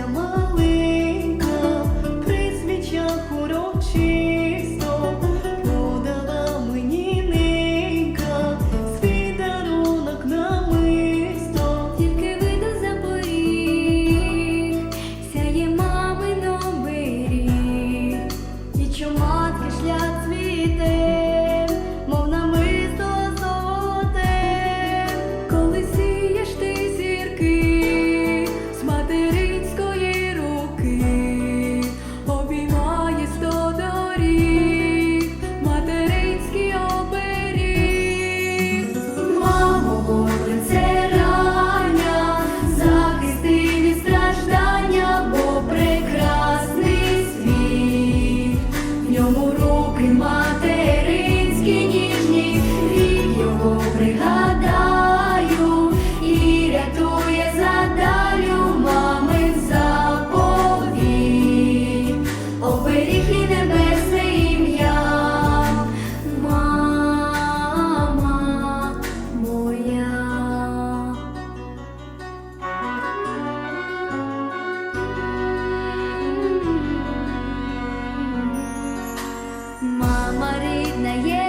amor. поки материнські ніжні, рік його пригадує. Марина є.